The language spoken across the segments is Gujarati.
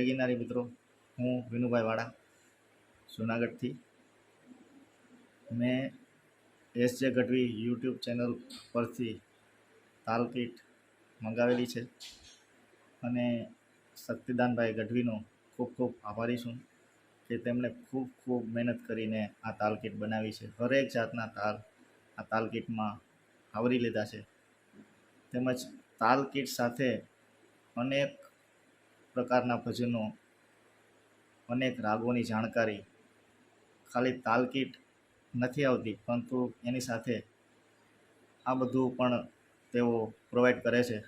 સ્વામિનારાયણ મિત્રો. હું વિનુભાઈ વાળા જુનાગઢથી. મેં એસ જે ગઢવી યુટ્યુબ ચેનલ પરથી તાલ કીટ મંગાવેલી છે અને શક્તિદાનભાઈ ગઢવીનો ખૂબ ખૂબ આભારી છું કે તેમણે ખૂબ ખૂબ મહેનત કરીને આ તાલ કીટ બનાવી છે. હરેક જાતના તાલ આ તાલ કીટમાં આવરી લીધા છે. તેમજ તાલ કીટ સાથે અનેક પ્રકારના ભજનો, અનેક રાગોની જાણકારી, ખાલી તાલકીટ નથી આવતી, પરંતુ એની સાથે આ બધું પણ તેઓ પ્રોવાઈડ કરે છે.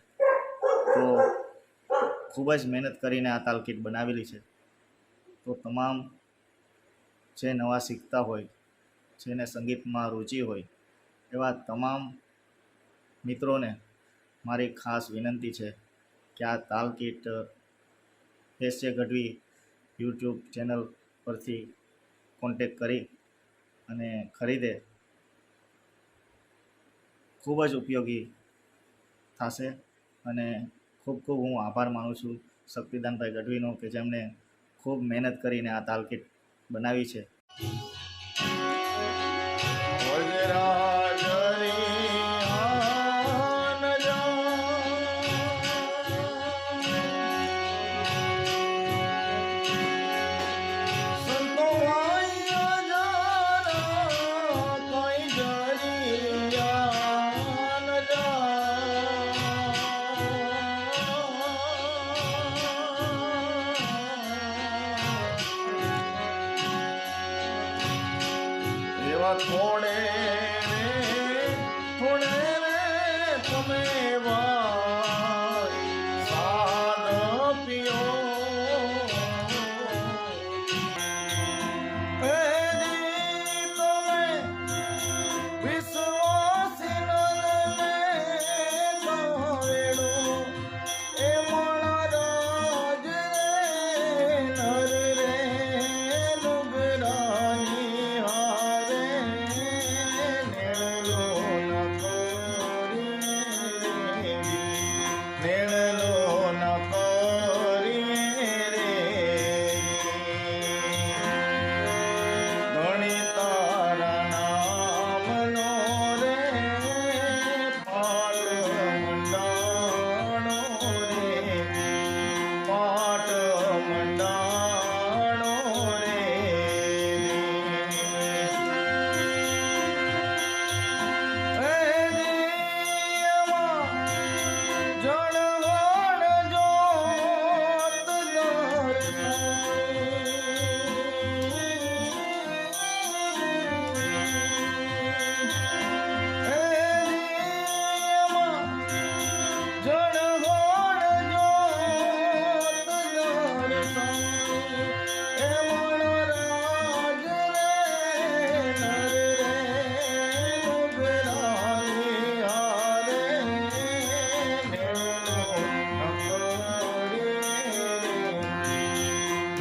તો ખૂબ જ મહેનત કરીને આ તાલકીટ બનાવેલી છે. તો તમામ જે નવા શીખતા હોય, જેને સંગીતમાં રુચિ હોય, એવા તમામ મિત્રોને મારી ખાસ વિનંતી છે કે આ તાલ કીટ એસ ગઢવી યુટ્યુબ ચેનલ પરથી કોન્ટેક કરી અને ખરીદે. ખૂબ જ ઉપયોગી થશે અને ખૂબ ખૂબ હું આભાર માનું છું શક્તિદાનભાઈ ગઢવીનો કે જેમણે ખૂબ મહેનત કરીને આ તાલકીટ બનાવી છે. થોડે થોડે તમે